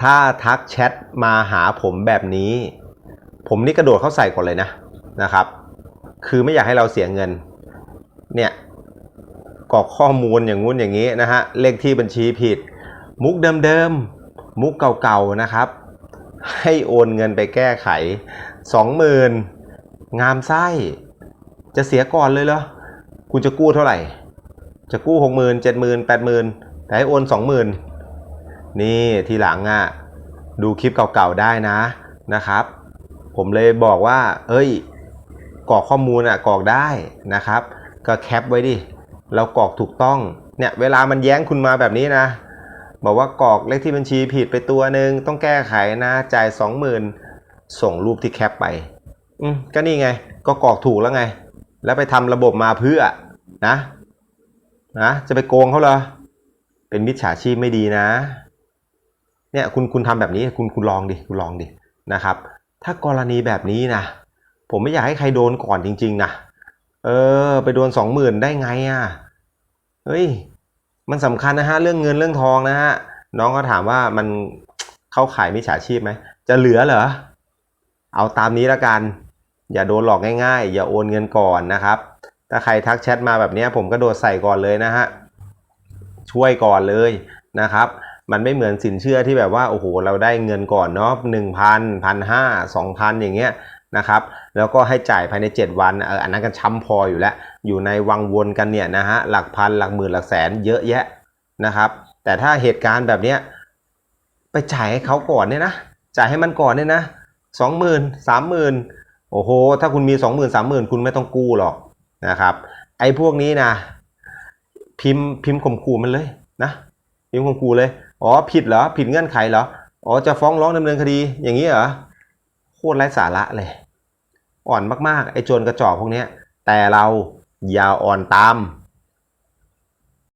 ถ้าทักแชทมาหาผมแบบนี้ ผมนี่กระโดดเข้าใส่ก่อนเลยนะนะครับ คือไม่อยากให้เราเสียเงิน เนี่ยกรอกข้อมูลอย่างงู้นอย่างนี้นะฮะเลขที่บัญชีผิด มุกเดิมๆมุกเก่าๆนะครับ ให้โอนเงินไปแก้ไขสองหมื่นงามไส้จะเสียก่อนเลยเหรอคุณจะกู้เท่าไหร่ จะกู้หกหมื่นเจ็ดหมื่นแปดหมื่นแต่ให้โอนสองหมื่ นี่ทีหลังอะดูคลิปเก่าๆได้นะนะครับ ผมเลยบอกว่า เอ้ยกรอกข้อมูลอะกรอกได้นะครับ ก็แคปไว้ดิเรากรอกถูกต้องเนี่ยเวลามันแย้งคุณมาแบบนี้นะ บอกว่ากรอกเลขที่บัญชีผิดไปตัวหนึ่งต้องแก้ไขนะจ่ายสองหมื่นส่งรูปที่แคปไปอืมก็นี่ไงก็กรอกถูกแล้วไง แล้วไปทำระบบมาเพื่อนะนะจะไปโกงเขาเหรอเป็นมิจฉาชีพไม่ดีนะ เนี่ยคุณคุณทำแบบนี้คุณคุณลองดิคุณลองดินะครับ ถ้ากรณีแบบนี้นะ ผมไม่อยากให้ใครโดนก่อนจริง ๆนะเออ ไปโดนสองหมื่นได้ไงอะเฮ้ยมันสำคัญนะฮะเรื่องเงินเรื่องทองนะฮะน้องก็ถามว่ามันเข้าขายมิจฉาชีพไหมจะเหลือเหรอเอาตามนี้ละกัน อย่าโดนหลอกง่ายๆ อย่าโอนเงินก่อนนะครับ ถ้าใครทักแชทมาแบบนี้ผมก็โดดใส่ก่อนเลยนะฮะช่วยก่อนเลยนะครับ มันไม่เหมือนสินเชื่อที่แบบว่าโอ้โหเราได้เงินก่อนเนาะหนึ่งพันพันห้าสองพันอย่างเงี้ยนะครับแล้วก็ให้จ่ายภายใน 7 วันเอออันนั้นกันช้ำพออยู่แล้ว อยู่ในวังวนกันเนี่ยนะฮะหลักพันหลักหมื่นหลักแสนเยอะแยะนะครับ แต่ถ้าเหตุการณ์แบบเนี้ยไปจ่ายให้เขาก่อนเนี่ยนะจ่ายให้มันก่อนเนี่ยนะสองหมื่นสามหมื่นโอ้โห ถ้าคุณมีสองหมื่นสามหมื่นคุณไม่ต้องกู้หรอกนะครับไอ้พวกนี้นะพิมพ์พิมพ์ข่มขู่มันเลยนะพิมพ์ข่มขู่เลย อ๋อผิดเหรอผิดเงื่อนไขเหรออ๋อจะฟ้องร้องดำเนินคดีอย่างนี้เหรอโคตรไร้สาระเลย อ่อนมากๆไอ้โจรกระจอกพวกนี้แต่เราอย่าอ่อนตาม